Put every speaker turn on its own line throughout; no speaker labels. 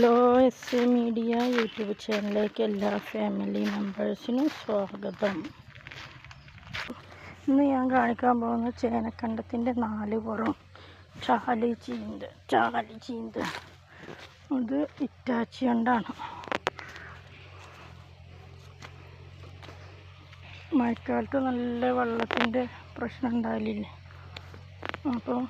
Hello S A media YouTube ചാനലിലേക്ക് എല്ലാ family മെമ്പേഴ്സിനും സ്വാഗതം. ഇന്ന് ഞാൻ കാണിക്കാൻ പോകുന്ന ചേനക്കണ്ടത്തിന്റെ നാല് പുറം ചാലി ചീന്ത് ചാലി ചീന്ത്. അത് ഇറ്റാച്ചി കൊണ്ടാണ്. മഴക്കാലത്ത് നല്ല വെള്ളത്തിന്റെ പ്രശ്നം ഉണ്ടാവില്ലേ? അപ്പോൾ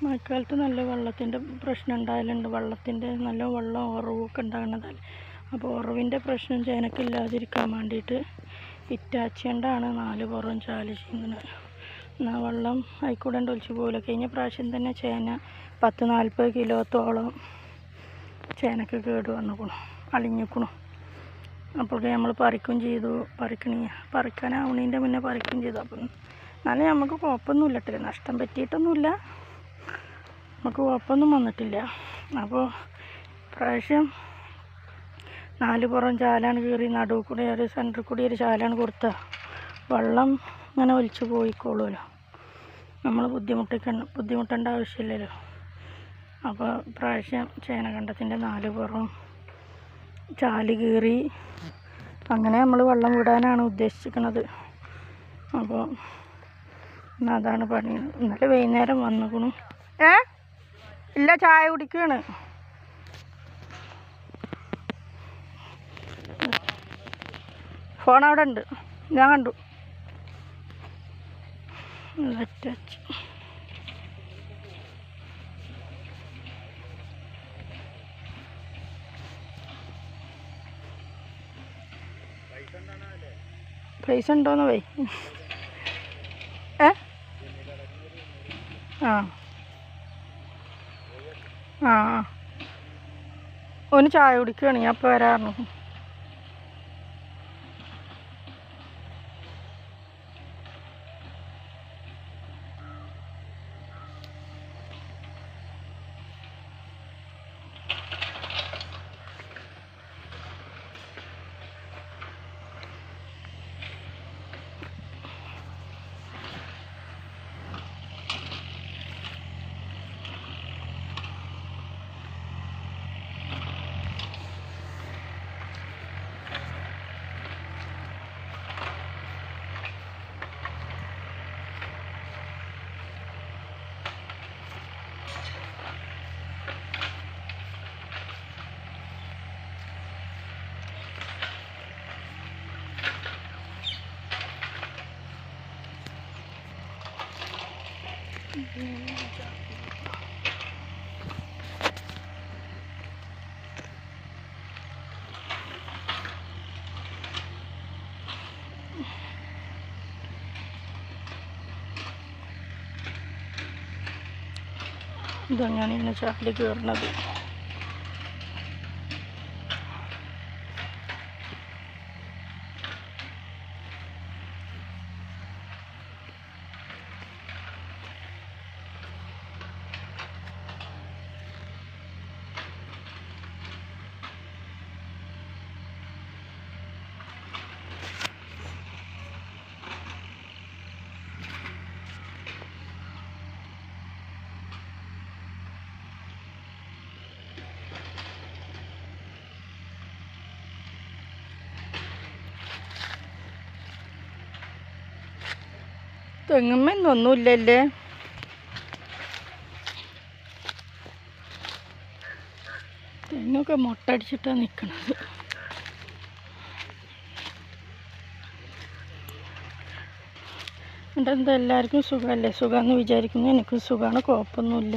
മഴക്കാലത്ത് നല്ല വെള്ളത്തിന്റെ പ്രശ്നം ഉണ്ടാകലുണ്ട് വെള്ളത്തിന്റെ നല്ല വെള്ളം ഉറവൊക്കെ ഉണ്ടാകുന്നതല്ലേ അപ്പോൾ ഉറവിന്റെ പ്രശ്നം ചേനക്ക് ചേനക്കില്ലാതിരിക്കാൻ വേണ്ടിയിട്ട് ഇറ്റാച്ചി കൊണ്ടാണ് നാല് പുറം ചാൽ ചെയ്യുന്നത് എന്നാൽ വെള്ളം ആയിക്കൂടെ ഒലിച്ച് പോകില്ല കഴിഞ്ഞ പ്രാവശ്യം തന്നെ ചേന പത്ത് നാൽപ്പത് കിലോത്തോളം ചേനക്ക് കേട് വന്നുക്കണു അളിഞ്ഞിക്കണു അപ്പോൾ നമ്മൾ പറിക്കുകയും ചെയ്തു പറിക്കണി. പറിക്കാനാവണീന്റെ മുന്നേ പറിക്കുകയും ചെയ്തു. അപ്പം എന്നാലും നമുക്ക് കുഴപ്പമൊന്നുമില്ല കേട്ടോ. നഷ്ടം പറ്റിയിട്ടൊന്നുമില്ല. നമുക്ക് കുഴപ്പമൊന്നും വന്നിട്ടില്ല. അപ്പോൾ പ്രാവശ്യം നാല് പുറം ചാലാണ് കീറി നടുവ് കൂടി ഒരു സെന്ററിൽ കൂടി ഒരു ചാലാണ് കൊടുത്ത വെള്ളം ഇങ്ങനെ ഒലിച്ചു പോയിക്കോളുമല്ലോ. നമ്മൾ ബുദ്ധിമുട്ടിക്കണ്ട ബുദ്ധിമുട്ടേണ്ട ആവശ്യമില്ലല്ലോ. അപ്പോൾ പ്രാവശ്യം ചേനകണ്ടത്തിന്റെ നാല് പുറം ചാൽ കീറി അങ്ങനെ നമ്മൾ വെള്ളം വിടാനാണ് ഉദ്ദേശിക്കുന്നത് അപ്പോൾ അതാണ് പണി. ഇന്നലെ വൈകുന്നേരം വന്നുകൊണ്ട് ഏ? ഇല്ല ചായ കുടിക്കുകയാണ് ഫോൺ അവിടെ ഉണ്ട്. ഞാൻ കണ്ടു. പൈസ ഉണ്ടോന്ന് പോയി ഏ? ആ. ആ. ഓന് ചായ കുടിക്കുകയാണ് ഞാൻ ഇപ്പോൾ വരാറുണ്ട്. dengan ini saya digoreng lagi. തെങ്ങുമ്മൊന്നൊന്നുമില്ലല്ലേ തെങ്ങൊക്കെ മുട്ടടിച്ചിട്ടാണ് നിൽക്കുന്നത് എന്നിട്ട് എന്താ എല്ലാവർക്കും സുഖമല്ലേ? സുഖമെന്ന് വിചാരിക്കുന്നു. എനിക്കും സുഖമാണ് കുഴപ്പമൊന്നുമില്ല.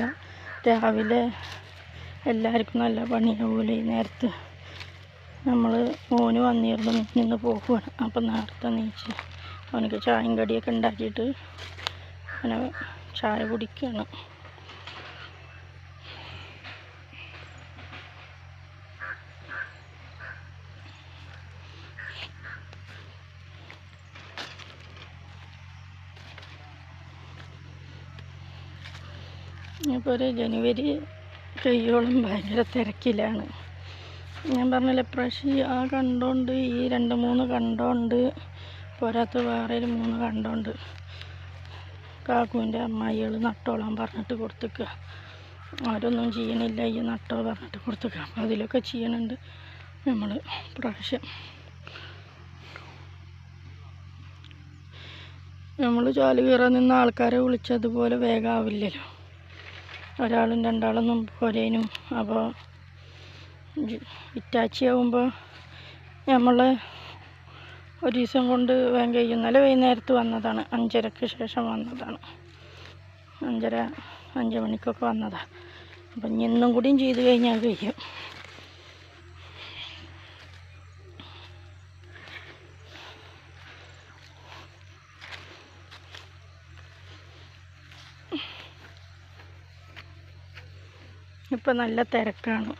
രാവിലെ എല്ലാവർക്കും നല്ല പണിയാവൂലേ? ഈ നേരത്ത് നമ്മൾ മോന് വന്നിരുന്നു. നിന്ന് പോകുവാണ് അപ്പം നേരത്തെ നീച്ച് അവനക്ക് ചായയും കടിയൊക്കെ ഉണ്ടാക്കിയിട്ട് അവനെ ചായ കുടിക്കുകയാണ് ഇപ്പോൾ ഒരു ജനുവരി കഴിയോളം ഭയങ്കര തിരക്കിലാണ്. ഞാൻ പറഞ്ഞില്ല പ്രാവശ്യം ആ കണ്ടോണ്ട് ഈ രണ്ട് മൂന്ന് കണ്ടോണ്ട് പോരാത്ത വേറെ ഒരു മൂന്ന് കണ്ടുണ്ട്. കാക്കുവിന്റെ അമ്മായികൾ നട്ടോളാൻ പറഞ്ഞിട്ട് കൊടുത്തേക്കുക ആരൊന്നും ചെയ്യണില്ല ഈ നട്ടോ പറഞ്ഞിട്ട് കൊടുത്തേക്കുക അപ്പം അതിലൊക്കെ ചെയ്യണുണ്ട് നമ്മൾ പ്രാവശ്യം. നമ്മൾ ചാൽ കയറാൻ നിന്ന ആൾക്കാരെ വിളിച്ചതുപോലെ വേഗമാവില്ലല്ലോ ഒരാളും രണ്ടാളൊന്നും പോരേനും. അപ്പോൾ ഇറ്റാച്ചി ആവുമ്പോൾ നമ്മൾ ഒരു ദിവസം കൊണ്ട് വേഗം കഴിയും. ഇന്നലെ വൈകുന്നേരത്ത് വന്നതാണ്. അഞ്ചരക്ക് ശേഷം വന്നതാണ്. അഞ്ചര അഞ്ച് മണിക്കൊക്കെ വന്നതാണ് അപ്പം ഇനി ഇന്നും കൂടിയും ചെയ്ത് കഴിഞ്ഞാൽ കഴിയും. ഇപ്പം നല്ല തിരക്കാണ്.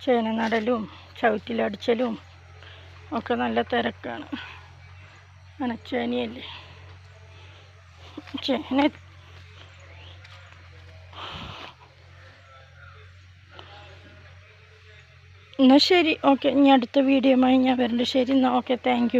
ചേന നടലും ചവിട്ടിലടിച്ചലും ഒക്കെ നല്ല തിരക്കാണ്. അനച്ചേനയല്ലേ ചേന. എന്നാൽ ശരി. ഓക്കെ ഇനി അടുത്ത വീഡിയോമായി ഞാൻ വരുന്നുണ്ട് ശരി എന്നാൽ ഓക്കെ താങ്ക്